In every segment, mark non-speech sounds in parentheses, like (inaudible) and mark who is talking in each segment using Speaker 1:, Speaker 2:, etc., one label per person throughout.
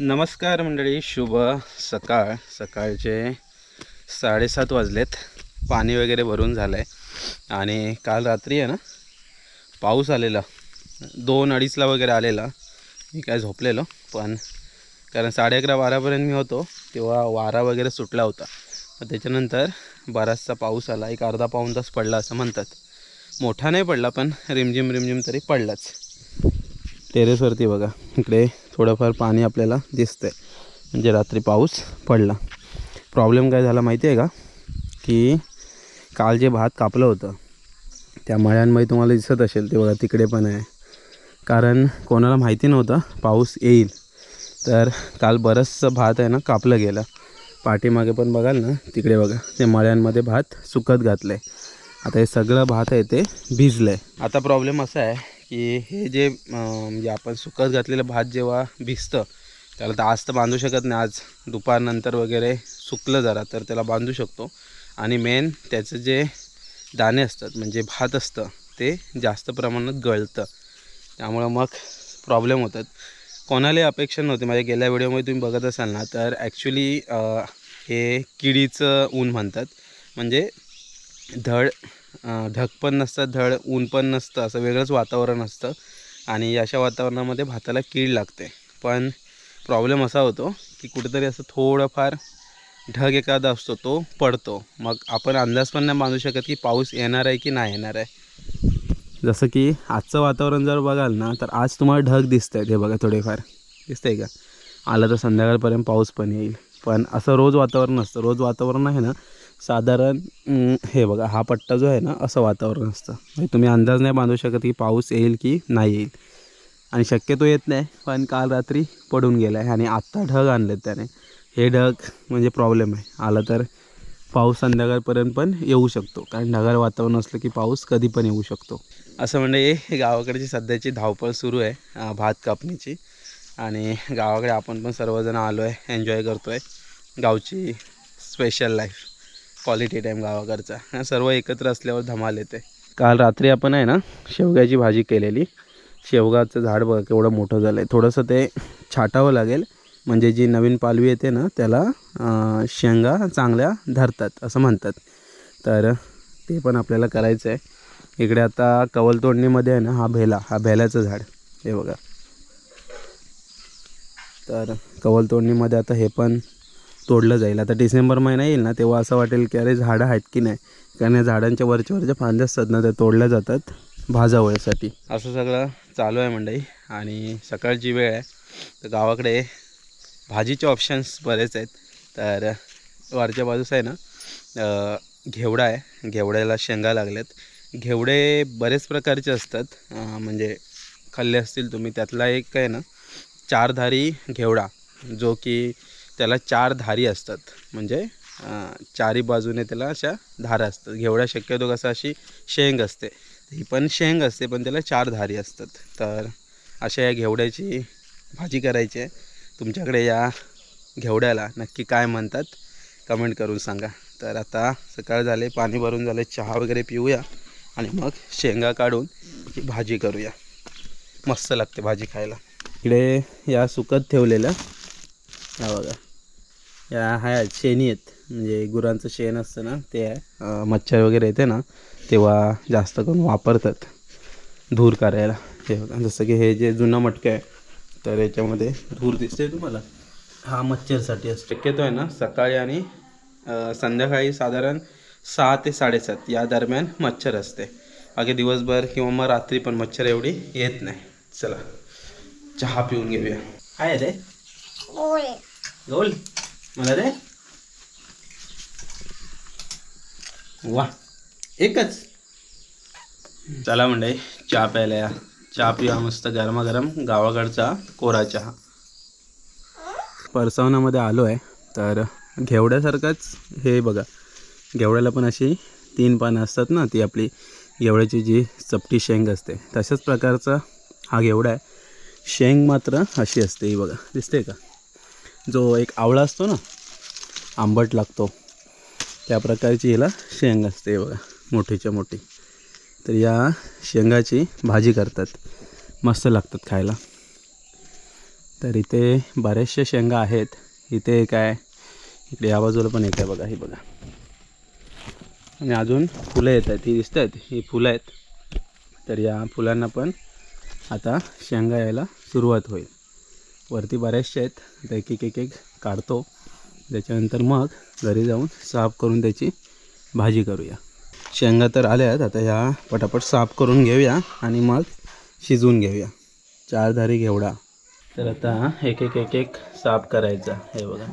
Speaker 1: नमस्कार मंडळी शुभ सकाळ. सकाळचे साडेसात वाजलेत. पाणी वगैरे भरून झालं आहे आणि काल रात्री आहे ना पाऊस आलेला. दोन अडीचला वगैरे आलेला. मी काय झोपलेलो पण कारण साडे अकरा बारापर्यंत मी होतो तेव्हा वारा वगैरे सुटला होता. मग त्याच्यानंतर बराचसा पाऊस आला. एक अर्धा पाऊण तास पडला असं म्हणतात. मोठा नाही पडला पण रिमझिम रिमझिम तरी पडलाच. टेरेसवरती बघा इकडे थोडंफार पाणी आपल्याला दिसतंय. म्हणजे रात्री पाऊस पडला. प्रॉब्लेम काय झाला माहिती आहे का? की काल जे भात कापलं होतं त्या मळ्यांमध्ये तुम्हाला दिसत असेल ते बघा तिकडे पण आहे. कारण कोणाला माहिती नव्हतं पाऊस येईल. तर काल बरंचसं भात आहे ना कापलं गेलं. पाठीमागे पण बघाल ना तिकडे बघा. ते मळ्यांमध्ये भात सुकत घातलं आहे आता हे सगळं भात आहे ते भिजलं आहे आता प्रॉब्लेम असा आहे की हे जे म्हणजे आपण सुकत घातलेलं भात जेव्हा भिजतं त्याला तर आज तर बांधू शकत नाही आज. दुपारनंतर वगैरे सुकलं जरा तर त्याला बांधू शकतो. आणि मेन त्याचं जे दाणे असतात म्हणजे भात असतं ते जास्त प्रमाणात गळतं. त्यामुळं मग प्रॉब्लेम होतात. कोणालाही अपेक्षा नव्हती माझ्या गेल्या व्हिडिओमध्ये तुम्ही बघत असाल ना तर ॲक्च्युली हे किडीचं ऊन म्हणतात. म्हणजे धड ढग पण नसतं धड ऊन पण नसतं असं वेगळंच वातावरण असतं. आणि अशा वातावरणामध्ये भाताला कीड लागते. पण प्रॉब्लेम असा होतो की कुठेतरी असं थोडंफार ढग एखादा असतो तो पडतो. मग आपण अंदाज पण नाही बांधू शकत की पाऊस येणार आहे की नाही येणार आहे. जसं की आजचं वातावरण जर बघाल ना तर आज तुम्हाला ढग दिसत आहेत हे बघा थोडेफार. दिसतंय का? आलं तर संध्याकाळपर्यंत पाऊस पण येईल. पण असं रोज वातावरण असतं. रोज वातावरण आहे ना साधारण हे बघा हा पट्टा जो आहे ना असं वातावरण असतं. म्हणजे तुम्ही अंदाज नाही बांधू शकत की पाऊस येईल की नाही येईल. आणि शक्यतो येत नाही पण काल रात्री पडून गेला आहे आणि आत्ता ढग आणलेत त्याने. हे ढग म्हणजे प्रॉब्लेम आहे. आला तर पाऊस संध्याकाळपर्यंत पण येऊ शकतो. कारण ढगाळ वातावरण असलं की पाऊस कधी पण येऊ शकतो. असं म्हणजे गावाकडची सध्याची धावपळ सुरू आहे भात कापणीची. आणि गावाकडे आपण पण सर्वजण आलो आहे एन्जॉय करतो आहे गावची स्पेशल लाईफ क्वालिटी टाईम गावाकडचा. हा सर्व एकत्र असल्यावर धमाल येते. काल रात्री आपण आहे ना शेवग्याची भाजी केलेली. शेवगाचं झाड बघा केवढं मोठं झालं आहे थोडंसं ते छाटावं लागेल. म्हणजे जी नवीन पालवी येते ना त्याला शेंगा चांगल्या धरतात असं म्हणतात. तर ते पण आपल्याला करायचं आहे इकडे आता कवल तोडणीमध्ये आहे ना हा भेला हा भेल्याचं झाड. हे बघा. तर कवल तोडणीमध्ये आता हे पण तोडलं जाईल. आता डिसेंबर महिना येईल ना तेव्हा असं वाटेल की अरे झाडं आहेत की नाही? कारण या झाडांच्या वरच्या वरच्या फांद्या असतात ना त्या तोडल्या जातात भाजावळीसाठी असं सगळं चालू आहे मंडई आणि सकाळची वेळ आहे. तर गावाकडे भाजीचे ऑप्शन्स बरेच आहेत. तर वरच्या बाजूस आहे ना घेवडा आहे. घेवड्याला शेंगा लागल्यात. घेवडे बरेच प्रकारचे असतात. म्हणजे खाल्ले असतील तुम्ही. त्यातला एक आहे ना चारधारी घेवडा. जो की त्याला चार धारी असतात. म्हणजे चारी बाजूने त्याला अशा धारा असतात. घेवड्या शक्यतो कसं अशी शेंग असते. ही पण शेंग असते पण त्याला चार धारी असतात. तर अशा या घेवड्याची भाजी करायची आहे. तुमच्याकडे या घेवड्याला नक्की काय म्हणतात कमेंट करून सांगा. तर आता सकाळ झाले पाणी भरून झाले चहा वगैरे पिऊया आणि मग शेंगा काढून ही भाजी करूया. मस्त लागते भाजी खायला. इकडे या सुकत ठेवलेल्या बघा. या ह्या शेणी आहेत. म्हणजे गुरांचं शेण असतं ना ते मच्छर वगैरे येते ना तेव्हा जास्त करून वापरतात. धूर करायला हे बघा जसं की हे जे जुनं मटकं आहे तर याच्यामध्ये धूर दिसते तुम्हाला. हा मच्छरसाठी असतो. शक्यतो आहे ना सकाळी आणि संध्याकाळी साधारण सहा ते साडेसात या दरम्यान मच्छर असते. बाकी दिवसभर किंवा मग रात्री पण मच्छर एवढी येत नाही. चला चहा पिऊन घेऊया. काय रे. गोल. मला दे. वा. एकच. चला म्हणजे चहा प्यायला या. चहा पिया मस्त गरमागरम गावाकडचा कोरा चहा. परसवनामध्ये आलो आहे तर घेवड्यासारखंच हे बघा. घेवड्याला पण अशी तीन पानं असतात ना ती आपली घेवड्याची जी चपटी शेंग असते तशाच प्रकारचा हा घेवडा आहे. शेंग मात्र अशी असते ही बघा. दिसते का? जो एक आवळा असतो ना आंबट लागतो. त्या प्रकारची हिला शेंग असते बघा मोठीच्या मोठी. तर या शेंगाची भाजी करतात. मस्त लागतात खायला. तर इथे बऱ्याचशा शेंगा आहेत. इथे एक आहे. इकडे या बाजूला पण एक आहे बघा ही बघा. आणि अजून फुलं येत आहेत ही दिसत आहेत ही फुलं आहेत. तर या फुलांना पण आता शेंगा यायला सुरुवात होईल. वरती बऱ्याचशा आहेत. आता एक एक एक एक काढतो. त्याच्यानंतर मग घरी जाऊन साफ करून त्याची भाजी करूया. शेंगा तर आल्यात. आता ह्या पटापट साफ करून घेऊया आणि मग शिजवून घेऊया. चारधारी घेवडा. तर आता एक एक एक एक साफ करायचा. हे बघा.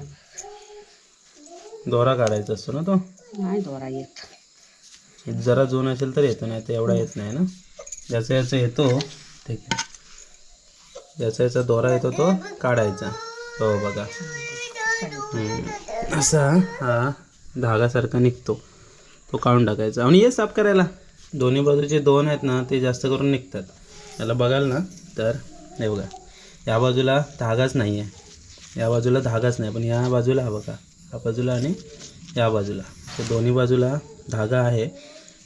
Speaker 1: दोरा काढायचा असतो ना तो?
Speaker 2: नाही दोरा येत.
Speaker 1: जरा जुन असेल तर येतो नाही तर एवढा येत नाही ना? ज्याचा याचा येतो ठीक आहे. याचा याचा दोरा येतो तो काढायचा. हो बघा. असा हा धागासारखा निघतो. तो काढून टाकायचा. आणि ये साफ करायला. दोन्ही बाजूचे दोन आहेत ना ते जास्त करून निघतात. याला बघाल ना तर हे बघा. या बाजूला धागाच नाही आहे या बाजूला धागाच नाही पण या बाजूला हा बघा. या बाजूला आणि या बाजूला. तर दोन्ही बाजूला धागा आहे.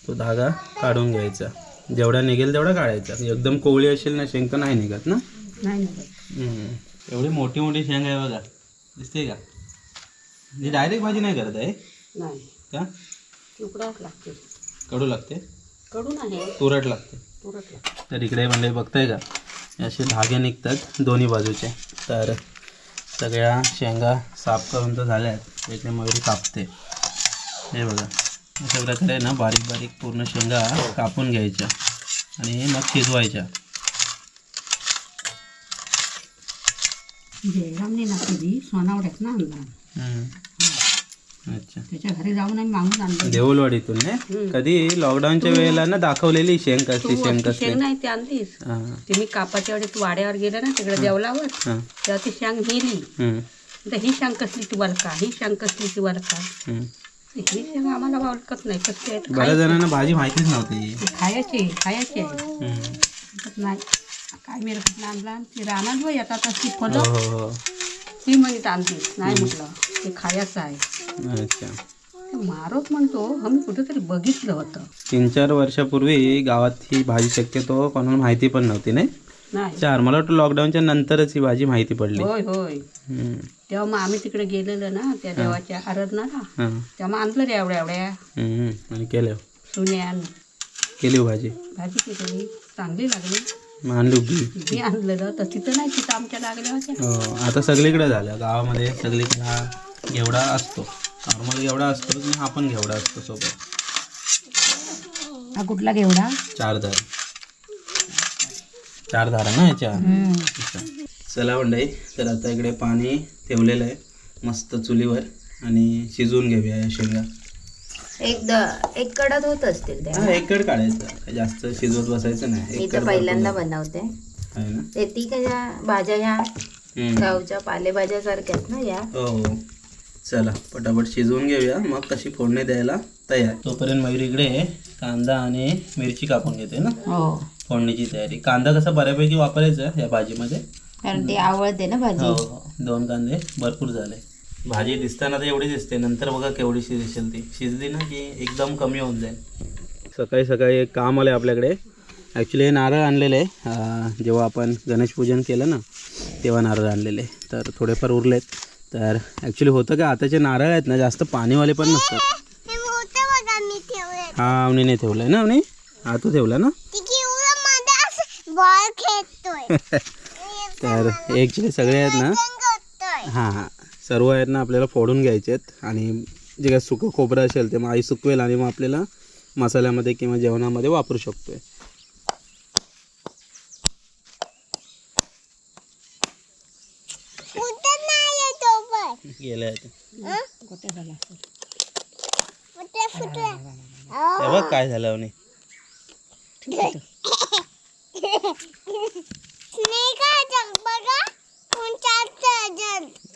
Speaker 1: तो धागा काढून घ्यायचा. जेवढा निघेल तेवढा काढायचा. एकदम कोवळी असेल ना शेंग तर नाही निघत ना.
Speaker 2: नाही.
Speaker 1: हम्म. एवढी मोठी मोठी शेंग आहे बघा. दिसते का? म्हणजे डायरेक्ट भाजी नाही करत आहे?
Speaker 2: नाही.
Speaker 1: का?
Speaker 2: तुकडाच लागते.
Speaker 1: कडू लागते?
Speaker 2: कडून आहे
Speaker 1: तुरट लागते.
Speaker 2: तुरट लागते.
Speaker 1: तर इकडे म्हणजे बघताय का? असे धागे निघतात दोन्ही बाजूचे. तर सगळ्या शेंगा साफ करून तर झाल्या आहेत इकडे मयुरी कापते. हे बघा. अशा प्रकारे ना बारीक बारीक पूर्ण शेंगा कापून घ्यायच्या आणि मग शिजवायच्या.
Speaker 2: जयरामने आणला.
Speaker 1: अच्छा.
Speaker 2: त्याच्या घरी जाऊन आम्ही मागून आणलं
Speaker 1: देऊलवाडीतून ने? कधी? लॉकडाऊनच्या वेळेला ना दाखवलेली शेंग कसली
Speaker 2: तू
Speaker 1: शेंग कसली
Speaker 2: शेंग नाही ते आणलीस?
Speaker 1: हां.
Speaker 2: ते मी कापाच्या वेळी तू वाड्यावर गेले ना तिकडे देवलावर
Speaker 1: हां.
Speaker 2: तेव्हा ती शांग
Speaker 1: हम्म.
Speaker 2: तर ही शांग कसली ती का? ही शांग कसली ती का?
Speaker 1: हम्म.
Speaker 2: ही शेंग आम्हाला ओळखत नाही. कसली आहे?
Speaker 1: बऱ्याच जणांना भाजी माहितीच नव्हती.
Speaker 2: ती खायची खायची
Speaker 1: हम्म.
Speaker 2: नाही. काय मी आणला आणि ती रानात व येतात ती
Speaker 1: हो
Speaker 2: फलं
Speaker 1: हो हो.
Speaker 2: ती म्हणत आणलीस नाही म्हटलं ते खायचं आहे.
Speaker 1: अच्छा.
Speaker 2: ते मारत म्हणतो आम्ही कुठेतरी बघितलं होतं.
Speaker 1: तीन चार वर्षापूर्वी गावात ही भाजी शक्यतो कोणाला माहिती पण नव्हती नाही?
Speaker 2: नाही.
Speaker 1: चार मला वाटतं लॉकडाऊनच्या नंतरच ही भाजी माहिती पडली.
Speaker 2: होय होय.
Speaker 1: हम्म.
Speaker 2: तेव्हा मग आम्ही तिकडे गेलेलो ना त्या देवाच्या आराधनाला.
Speaker 1: हां.
Speaker 2: तेव्हा मग आणलं रे एवढ्या एवढ्या.
Speaker 1: हम्म. आणि केलं
Speaker 2: सुन्यान.
Speaker 1: केली हो भाजी?
Speaker 2: भाजी केली चांगली लागली.
Speaker 1: आणली उभी
Speaker 2: मी आणलेलं तर तिथं नाही तिथं आमच्या लागल्या होत्या.
Speaker 1: हो आता सगळीकडे झालं गावामध्ये सगळीकडे हा घेवडा असतो. नॉर्मल घेवडा असतो आणि हा पण घेवडा असतो सोबत.
Speaker 2: हा कुठला घेवडा?
Speaker 1: चार दार चार दारा ना याच्या? अच्छा. चला मंडळी तर आता इकडे पाणी ठेवलेलं आहे. मस्त चुलीवर आणि शिजवून घेऊया या शेंगा.
Speaker 3: एक द एक कडत होत असतील त्या
Speaker 1: हा एक कड काढायचं. जास्त शिजवत बसायचं नाही.
Speaker 3: मी तर पहिल्यांदा बनवते.
Speaker 1: ना?
Speaker 3: ते ती कशा भाज्या ह्या
Speaker 1: हम्म.
Speaker 3: गावच्या पालेभाज्या सारख्याच ना या.
Speaker 1: हो हो. चला पटापट शिजवून घेऊया. मग कशी फोडणी द्यायला तयार. तोपर्यंत मयूर इकडे कांदा आणि मिरची कापून घेते ना.
Speaker 2: हो.
Speaker 1: फोडणीची तयारी. कांदा कसा बऱ्यापैकी वापरायचा या भाजीमध्ये?
Speaker 3: कारण ते आवडते ना
Speaker 1: हो
Speaker 3: भाजी
Speaker 1: हो. दोन कांदे भरपूर झाले. भाजी दिसताना तर एवढी दिसते नंतर बघा केवढी शिजेल ती. शिजली ना की एकदम कमी होऊन जाईल. सकाळी सकाळी एक काम आलं आपल्याकडे. ॲक्च्युली हे नारळ आणलेले आहे. जेव्हा आपण गणेश पूजन केलं ना तेव्हा नारळ आणलेले तर थोडेफार उरलेत. तर ॲक्च्युली होतं का आताचे नारळ आहेत ना जास्त पाणीवाले पण नसतात. हा अवनीने ठेवलं आहे ना अवनी? हा तू ठेवला ना? (laughs) तर ॲक्च्युली सगळे आहेत ना? हां हां. सर्व आहेत ना आपल्याला फोडून घ्यायचे आहेत. आणि जे काही सुकं खोबरं असेल ते मग आई सुकवेल आणि मग आपल्याला मसाल्यामध्ये किंवा जेवणामध्ये वापरू शकतोय. गेले आहेत
Speaker 2: कुठे झाला
Speaker 1: हे बघ काय झालं (laughs)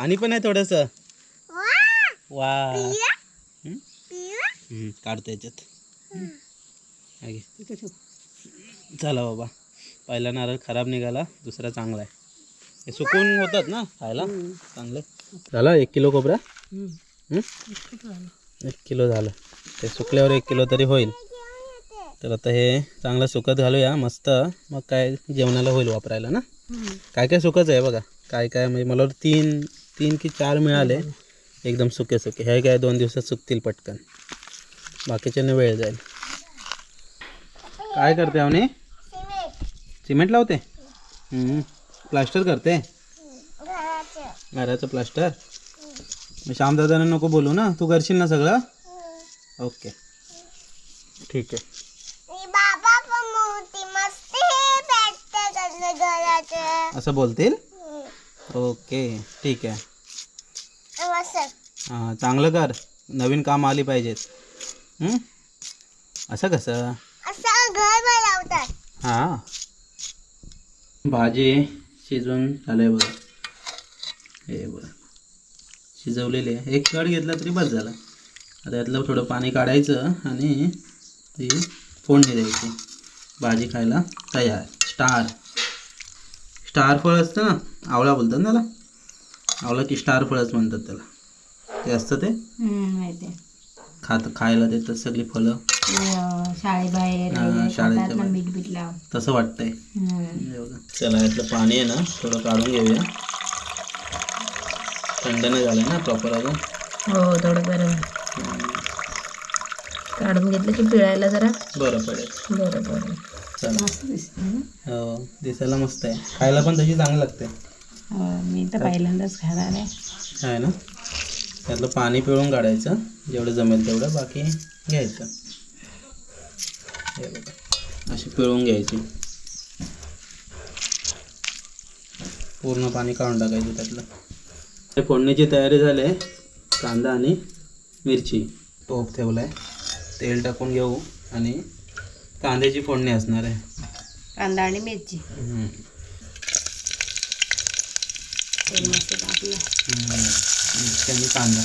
Speaker 1: पाणी पण आहे थोडस. वा. काढतो याच्यात. चला बाबा. पहिला नारळ खराब निघाला दुसरा चांगला आहे. हे सुकून होतात ना खायला? चांगले. झालं एक किलो खोबरा? हम्म? एक किलो झालं. ते सुकल्यावर एक किलो तरी होईल. तर आता हे चांगलं सुकत घालूया मस्त. मग काय जेवणाला होईल वापरायला ना? काय काय सुकच आहे बघा? काय काय म्हणजे मला तीन तीन की चार मिळाले. एकदम सुके सुके. हे काय दोन दिवसात सुकतील पटकन. बाकीच्याने वेळ जाईल. काय करते आवने सिमेंट लावते. प्लास्टर करते? घराचं प्लास्टर? मग श्यामदादांना नको बोलू ना. तू करशील ना सगळं? ओके. ठीक आहे. असं बोलतील? ओके. ठीक आहे. हां चांगलं कर. नवीन काम आली पाहिजेत. हं? असं कसं?
Speaker 3: असं घर बनवतात.
Speaker 1: हां. भाजी शिजवून झालंय बघा. हे बघा. शिजवलेली आहे. एक कड घेतला तरी बस झाला. आता यातलं थोडं पाणी काढायचं आणि ती फोडणी द्यायची. भाजी खायला तयार. स्टार. स्टार फळ असतं ना? आवळा बोलतात ना त्याला? आवळा की स्टार फळच म्हणतात त्याला. ते असतं ते?
Speaker 4: माहिती.
Speaker 1: खात खायला देतात सगळी फळं?
Speaker 4: शाळेबाहेर
Speaker 1: हा,
Speaker 4: वगैरे
Speaker 1: शाळेच्या
Speaker 4: खातात ना
Speaker 1: बाहेर.
Speaker 4: मीठ बीठ लावून
Speaker 1: तसं वाटतंय.
Speaker 4: हम्म.
Speaker 1: हे बघा. चला यातलं पाणी आहे ना थोडं काढून घेऊया. थंड नाही झालं ना प्रॉपर अजून?
Speaker 4: हो थोडं गरम. काढून घेतलं की पिळायला जरा?
Speaker 1: बरं पडेल.
Speaker 4: बरं बरं.
Speaker 1: चला.
Speaker 4: मस्त दिसते ना?
Speaker 1: हो दिसायला मस्त आहे. खायला पण तशी चांगली लागते.
Speaker 4: हो मी तर पहिल्यांदाच खाणार आहे.
Speaker 1: आहे ना? त्यातलं पाणी पिळून काढायचं. जेवढं जमेल तेवढं बाकी घ्यायचं. हे बघा. अशी पिळून घ्यायची. पूर्ण पाणी काढून टाकायचं त्यातलं. हे फोडणीची तयारी झाली आहे. कांदा आणि मिरची. टोप ठेवला आहे तेल टाकून घेऊ आणि कांद्याची फोडणी असणार आहे.
Speaker 4: कांदा आणि मिरची.
Speaker 1: हम्म.
Speaker 4: तेल मस्त टाकलं
Speaker 1: हम्म. मिरची आणि कांदा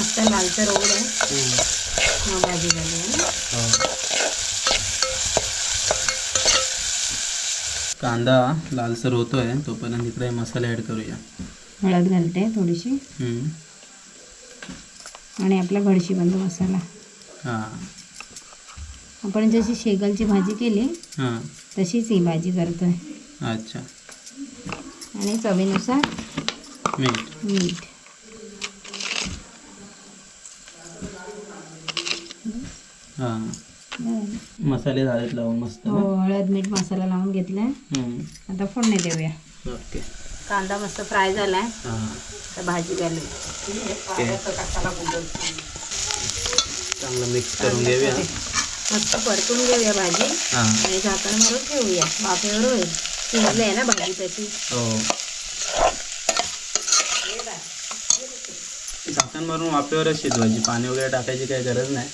Speaker 4: मस्त लालसर होऊ आहे भाजी झाली.
Speaker 1: कांदा लालसर होतोय तोपर्यंत इकडे मसाले ॲड करूया
Speaker 4: हळद घालते थोडीशी. आणि आपला घडशी बंद मसाला
Speaker 1: हां
Speaker 4: आपण जशी शेगलची भाजी केली
Speaker 1: हां.
Speaker 4: तशीच ही भाजी करतोय.
Speaker 1: अच्छा.
Speaker 4: आणि चवीनुसार
Speaker 1: मीठ.
Speaker 4: मीठ.
Speaker 1: हां.
Speaker 4: बरं.
Speaker 1: मसाले झालेत लावून मस्त ना?
Speaker 4: हो हळद मीठ मसाला लावून घेतलाय.
Speaker 1: हम्म.
Speaker 4: आता फोडणी देऊया.
Speaker 1: ओके.
Speaker 4: कांदा मस्त फ्राय झालाय.
Speaker 1: हां.
Speaker 4: तर भाजी घालू
Speaker 1: ओके. चांगलं मिक्स करून घेऊया.
Speaker 4: मस्त परतून घेऊया भाजी
Speaker 1: हां.
Speaker 4: आणि झाकण मारून ठेवूया. वाफेवर होईल. शिजली आहे ना भाजी तशी.
Speaker 1: हो. झाकण मारून वाफेवरच शिजवायची. पाणी वगैरे टाकायची काही गरज नाही.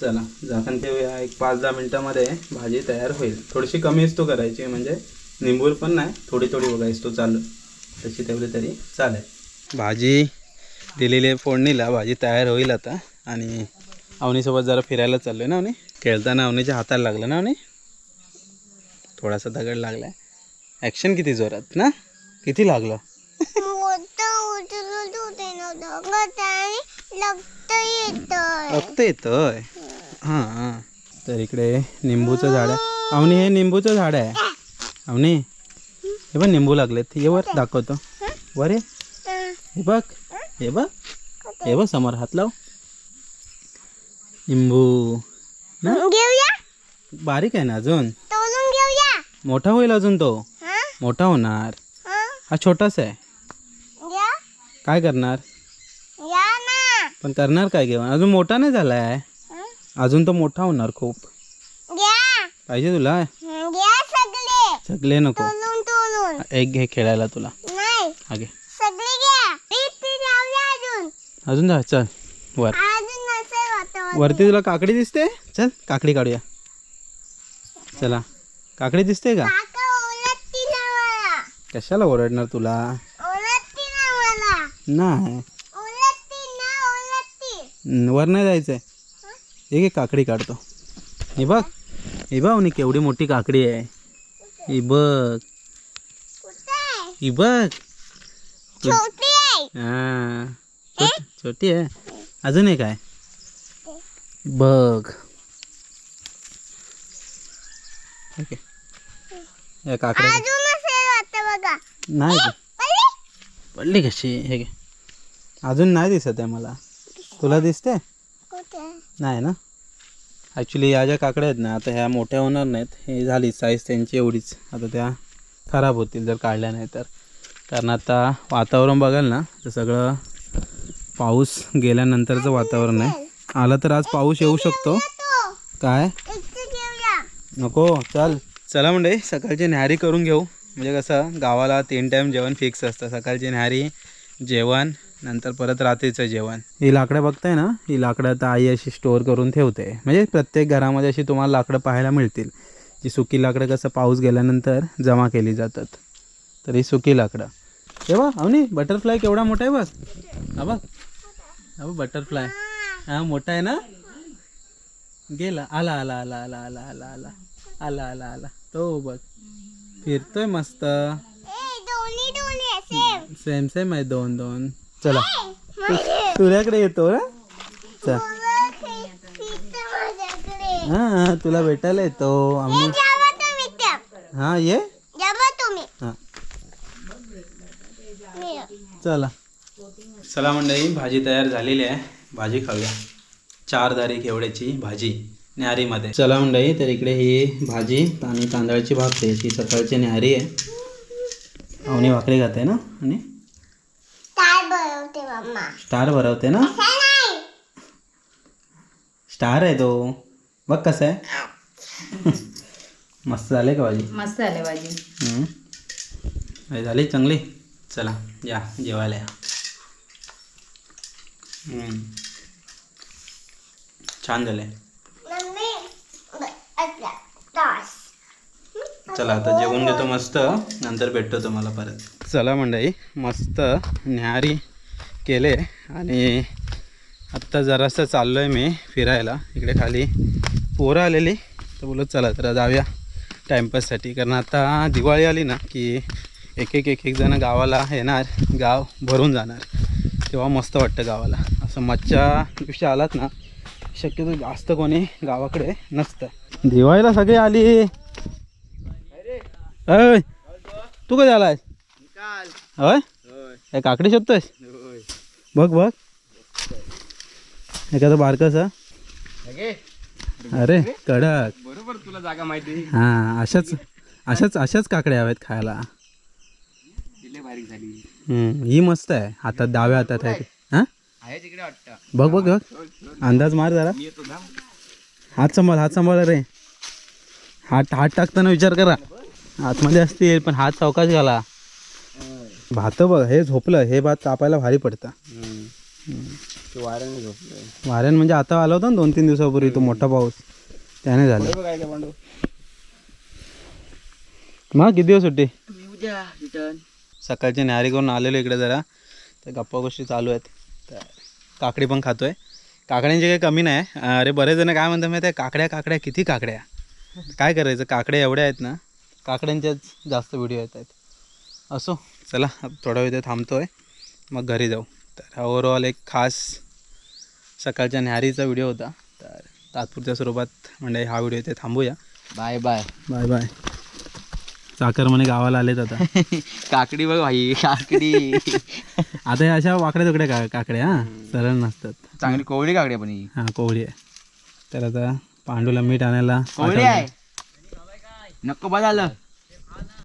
Speaker 1: चला झाकण ठेवूया. एक पाच दहा मिनटामध्ये भाजी तयार होईल. थोडीशी कमी तो करायची म्हणजे निंबूर पण नाही थोडी थोडी बघायची तो चालू. तशी ठेवली तरी चालेल. भाजी दिलेली आहे फोडणीला. भाजी तयार होईल आता. आणि अवनीसोबत जरा फिरायला चाललो आहे ना अवनी? खेळताना अवनीच्या हाताला लागलं ना अवनी? थोडासा दगड लागला आहे ॲक्शन किती जोरात ना? किती लागलं? रक्त येतंय. हां हां. तर इकडे निंबूचं झाड आहे. अवनी हे निंबूचं झाड आहे. अवनी हे बघ निंबू लागलेत. ये वर दाखवतो. वर हे बघ. हे बघ. हे बघ समोर हात लाव. ना?
Speaker 3: घेऊया.
Speaker 1: बारीक आहे ना अजून?
Speaker 3: तोलून घेऊया.
Speaker 1: मोठा होईल अजून तो?
Speaker 3: हा?
Speaker 1: मोठा होणार.
Speaker 3: हा?
Speaker 1: हा छोटासा आहे. काय करणार?
Speaker 3: या ना.
Speaker 1: पण करणार काय घेऊन? अजून मोठा नाही झाला आहे
Speaker 3: हा?
Speaker 1: अजून तो मोठा होणार खूप.
Speaker 3: घ्या.
Speaker 1: पाहिजे तुला?
Speaker 3: हं, घ्या सगळे.
Speaker 1: सगळे नको.
Speaker 3: तोलून तोलून.
Speaker 1: एक घे खेळायला तुला.
Speaker 3: नाही.
Speaker 1: घे.
Speaker 3: सगळे घ्या. इथे जाऊया अजून.
Speaker 1: अजून जा चल. वर. वरती तुला काकडी दिसते? चल काकडी काढूया. चला. काकडी दिसते का? कशाला ओरडणार तुला? नाही. न, वर नाही जायचंय. एक एक काकडी काढतो. ही बघ. ही बघ नी केवढी मोठी काकडी आहे. ही बघ. ही बघ. हा. छोटी आहे. अजून एक आहे. बघ. ओके. या काकड्या नाही का? पडली? कशी? हे घे. अजून नाही दिसत आहे मला. तुला दिसते? नाही ना? ॲक्च्युली या ज्या काकड्या आहेत ना आता ह्या मोठ्या होणार नाहीत. हे झाली साईज त्यांची एवढीच. आता त्या खराब होतील जर काढल्या नाही तर. कारण आता वातावरण बघाल ना तर सगळं पाऊस गेल्यानंतरचं वातावरण आहे. आला तर आज पाऊस येऊ शकतो. काय? नको चल. चला म्हणजे सकाळची न्याहारी करून घेऊ. म्हणजे कसं गावाला तीन टाईम जेवण फिक्स असतं. सकाळची न्याहारी जेवण नंतर परत रात्रीचं जेवण. ही लाकडं बघताय ना? ही लाकडं आता आई अशी स्टोअर करून ठेवते. म्हणजे प्रत्येक घरामध्ये अशी तुम्हाला लाकडं पाहायला मिळतील. जी सुकी लाकडं कसं पाऊस गेल्यानंतर जमा केली जातात. तर ही सुकी लाकडं. हे बघ अवनी बटरफ्लाय केवढा मोठा आहे बघ. हा बघ. हा बटरफ्लाय हा मोठा आहे ना? गेला. आला आला आला आला आला आला आला. आला आला आला. तो बघ. फिरतोय मस्त. सेम सेम आहे दोन दोन. चला. तुझ्याकडे येतो ना चल. हा तुला भेटायला येतो. आम्ही हा ये. हा. चला. चला मंडळी भाजी तयार झालेली आहे. भाजी खाऊया. चार दारी घेवड्याची भाजी न्याहारीमध्ये. चला मंडळी तर इकडे ही भाजी आणि तांदळाची भाकरी ही सकाळची न्याहारी आहे. अवनी भाकरी खाते ना? आणि? स्टार भरवते ना? स्टार आहे तो. बघ कसं आहे. मस्त झाले का भाजी?
Speaker 2: मस्त झाले भाजी
Speaker 1: झाली चांगली. चला या जेवायला या. छान झाले चला आता जेवून घेतो मस्त. नंतर भेटतो तुम्हाला परत. चला मंडळी मस्त न्याहारी केले आणि आत्ता जरासं चाललो आहे मी फिरायला. इकडे खाली पोरं आलेली. तर बोलत चला तर जाऊया टाईमपाससाठी कारण आता दिवाळी आली ना की एक एक एक एक जण गावाला येणार गाव भरून जाणार. तेव्हा मस्त वाटतं गावाला. असं मच्छा दिवशी आलात ना शक्यतो जास्त कोणी गावाकडे नसतं. दिवाळीला सगळे आली. अय तू कधी आलाय होय? काकडी शोधतोय बघ बघ. एखादं बारकस अरे कडक.
Speaker 5: बरोबर तुला जागा माहिती.
Speaker 1: हा अशाच अशाच अशाच काकड्या हव्यात खायला.
Speaker 5: बारीक झाली.
Speaker 1: ही मस्त आहे. हातात डाव्या हातात आहे? हा?
Speaker 5: आहे तिकडे वाटतं.
Speaker 1: बघ बघ बघ. अंदाज मार जरा. हात सांभाळ हात सांभाळ रे. हात हात टाकताना विचार करा. आतमध्ये असतील पण हात चौकाश घाला. भात बघ हे झोपलं हे भात कापायला भारी पडतं.
Speaker 5: वाऱ्याने झोपलोय.
Speaker 1: वाऱ्यान म्हणजे आता आला होता ना दोन तीन दिवसापूर्वी तो मोठा पाऊस. त्याने झालं. मग किती दिवस सुट्टी? सकाळची न्याहारी करून आलेलो इकडे जरा. तर गप्पा गोष्टी चालू आहेत. तर काकडी पण खातोय. काकड्यांची काही कमी नाही. अरे बरेच जण काय म्हणतात माहिती आहे काकड्या काकड्या किती काकड्या? काय करायचं? काकड्या एवढ्या आहेत ना काकड्यांच्याच जास्त व्हिडिओ येत आहेत. असो चला थोडा वेळ इथे थांबतोय. मग घरी जाऊ. तर ओव्हरऑल एक खास सकाळच्या न्याहारीचा व्हिडिओ होता. तर तात्पुरत्या स्वरूपात म्हणजे हा व्हिडिओ इथे थांबूया.
Speaker 5: बाय बाय
Speaker 1: बाय बाय चाकर म्हणे गावाला आलेत आता. (laughs)
Speaker 5: काकडी बघ भाई काकडी. (laughs)
Speaker 1: आता या अशा वाकड्या तुकड्या का काकड्या हा? सरळ नसतात.
Speaker 5: चांगली कोवळी काकडी पण ही.
Speaker 1: हा कोवळी आहे. तर आता पांडूला मीठ आणायला
Speaker 5: कोवळी. आहे? नको बा झालं